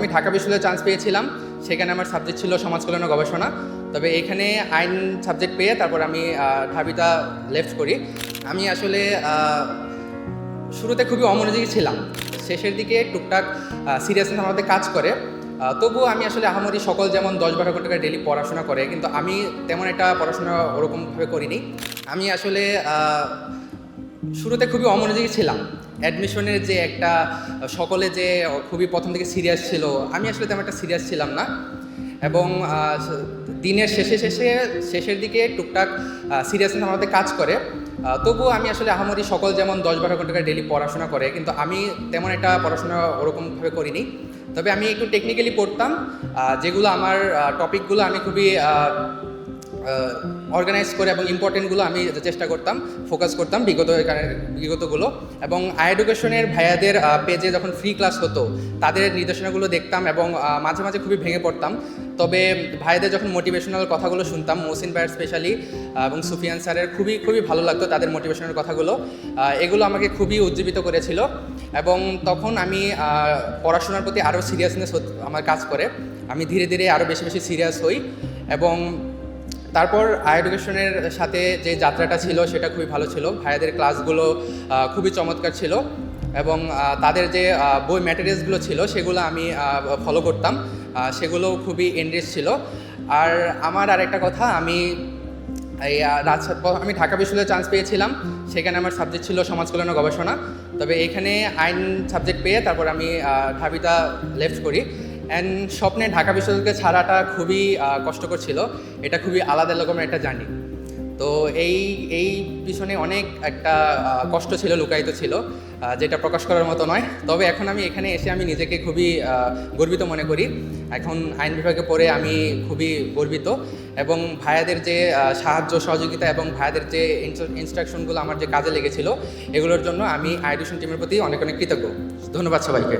আমি ঢাকা বিশ্ববিদ্যালয়ে চান্স পেয়েছিলাম। সেখানে আমার সাবজেক্ট ছিল সমাজ কল্যাণ ও গবেষণা। তবে এখানে আইন সাবজেক্ট পেয়ে তারপর আমি ঢাবিটা লেফট করি। আমি আসলে শুরুতে খুবই অমনোযোগী ছিলাম। শেষের দিকে টুকটাক সিরিয়াসনেস আমাদের কাজ করে। তবুও আমি আসলে আহামরি সকল যেমন দশ বারো ঘণ্টা করে ডেলি পড়াশোনা করে, কিন্তু আমি তেমন একটা পড়াশোনা ওরকমভাবে করিনি। আমি আসলে শুরুতে খুবই অমনোযোগী ছিলাম। অ্যাডমিশনের যে একটা, সকলে যে খুবই প্রথম থেকে সিরিয়াস ছিল, আমি আসলে তেমন একটা সিরিয়াস ছিলাম না। এবং দিনের শেষে শেষে, শেষের দিকে টুকটাক সিরিয়াসনেস আমাদের কাজ করে। তবুও আমি আসলে আহামরি সকল যেমন দশ বারো ঘণ্টা ডেলি পড়াশোনা করে, কিন্তু আমি তেমন একটা পড়াশোনা ওরকমভাবে করিনি। তবে আমি একটু টেকনিক্যালি পড়তাম যেগুলো আমার টপিকগুলো আমি খুবই অর্গানাইজ করে এবং ইম্পর্টেন্টগুলো আমি চেষ্টা করতাম ফোকাস করতাম বিগত বিগতগুলো এবং আই এডুকেশনের ভাইয়াদের পেজে যখন ফ্রি ক্লাস হতো, তাদের নির্দেশনাগুলো দেখতাম এবং মাঝে মাঝে খুবই ভেঙে পড়তাম। তবে ভাইয়াদের যখন মোটিভেশনাল কথাগুলো শুনতাম মহসিন ভাইয়ের স্পেশালি এবং সুফিয়ান স্যারের খুবই খুবই ভালো লাগতো তাদের মোটিভেশনাল কথাগুলো। এগুলো আমাকে খুবই উজ্জীবিত করেছিল। এবং তখন আমি পড়াশোনার প্রতি আরও সিরিয়াসনেস আমার কাজ করে। আমি ধীরে ধীরে আরও বেশি বেশি সিরিয়াস হই। এবং তারপর আই এডুকেশনের সাথে যে যাত্রাটা ছিল সেটা খুবই ভালো ছিল। ভাইয়াদের ক্লাসগুলো খুবই চমৎকার ছিল এবং তাদের যে বই ম্যাটেরিয়ালসগুলো ছিল সেগুলো আমি ফলো করতাম। সেগুলো খুবই এনরিচ ছিল। আর আমার আরেকটা কথা, আমি এই রাজশাহী আমি ঢাকা বিশ্ববিদ্যালয়ে চান্স পেয়েছিলাম। সেখানে আমার সাবজেক্ট ছিল সমাজ কল্যাণ গবেষণা। তবে এখানে আইন সাবজেক্ট পেয়ে তারপর আমি ঢাবিটা লেফট করি। অ্যান্ড স্বপ্নে ঢাকা বিশ্ববিদ্যালয়কে ছাড়াটা খুবই কষ্টকর ছিল। এটা খুবই আলাদা রকমের একটা জার্নি। তো এই এই পিছনে অনেক একটা কষ্ট ছিল, লুকায়িত ছিল যেটা প্রকাশ করার মতো নয়। তবে এখন আমি এখানে এসে আমি নিজেকে খুবই গর্বিত মনে করি। এখন আইন বিভাগে পড়ে আমি খুবই গর্বিত। এবং ভাইয়াদের যে সাহায্য, সহযোগিতা এবং ভাইয়াদের যে ইনস্ট্রাকশনগুলো আমার যে কাজে লেগেছিল, এগুলোর জন্য আমি আইডিউশন টিমের প্রতি অনেক অনেক কৃতজ্ঞ। ধন্যবাদ সবাইকে।